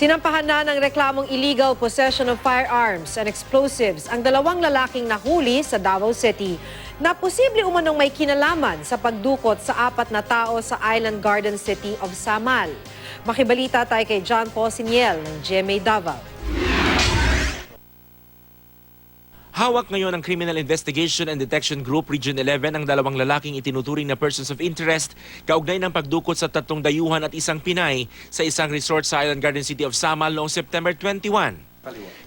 Sinampahan na ng reklamong illegal possession of firearms and explosives ang dalawang lalaking nahuli sa Davao City na posible umanong may kinalaman sa pagdukot sa apat na tao sa Island Garden City of Samal. Makibalita tayo kay John Paul Siniel ng GMA Davao. Hawak ngayon ng Criminal Investigation and Detection Group Region 11 ang dalawang lalaking itinuturing na persons of interest kaugnay ng pagdukot sa tatlong dayuhan at isang Pinay sa isang resort sa Island Garden City of Samal noong September 21.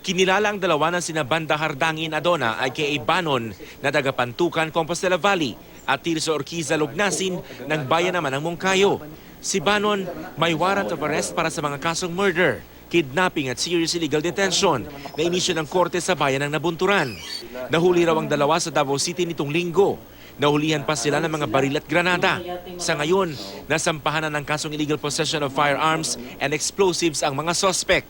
Kinilala ang dalawa ng sina Banda Hardangin Adona ay kay Banon na tagapantukan Compostela Valley at Tirso Orquiza Lugnasin ng bayan naman ng Moncayo. Si Banon may warrant of arrest para sa mga kasong murder, kidnapping at serious illegal detention na inisyo ng korte sa bayan ng Nabunturan. Nahuli raw ang dalawa sa Davao City nitong linggo. Nahulihan pa sila ng mga baril at granada. Sa ngayon, nasampahan na ng kasong illegal possession of firearms and explosives ang mga suspect.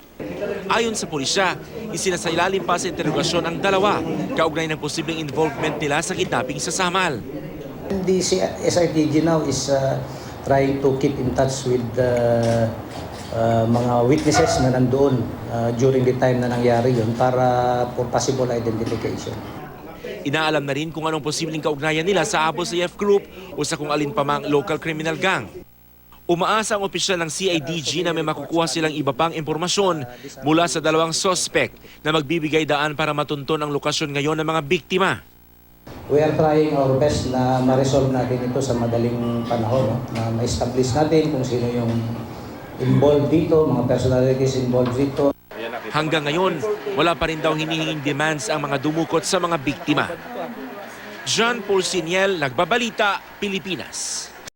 Ayon sa pulisya, isinasailalim pa sa interogasyon ang dalawa kaugnay ng posibleng involvement nila sa kidnapping sa Samal. The SRTG now is uh, trying to keep in touch with the uh, mga witnesses na nandoon uh, during the time na nangyari yun para for possible identification. Inaalam na rin kung anong posibleng kaugnayan nila sa Abu Sayyaf Group o sa kung alin pa mang local criminal gang. Umaasa ang opisyal ng CIDG na may makukuha silang iba pang impormasyon mula sa dalawang suspect na magbibigay daan para matunton ang lokasyon ngayon ng mga biktima. We are trying our best na ma-resolve natin ito sa madaling panahon, no? na ma-establish natin kung sino yung involved dito, mga personalities involved dito. Hanggang ngayon, wala pa rin daw hinihinging demands ang mga dumukot sa mga biktima. John Paul Siniel, Nagbabalita, Pilipinas.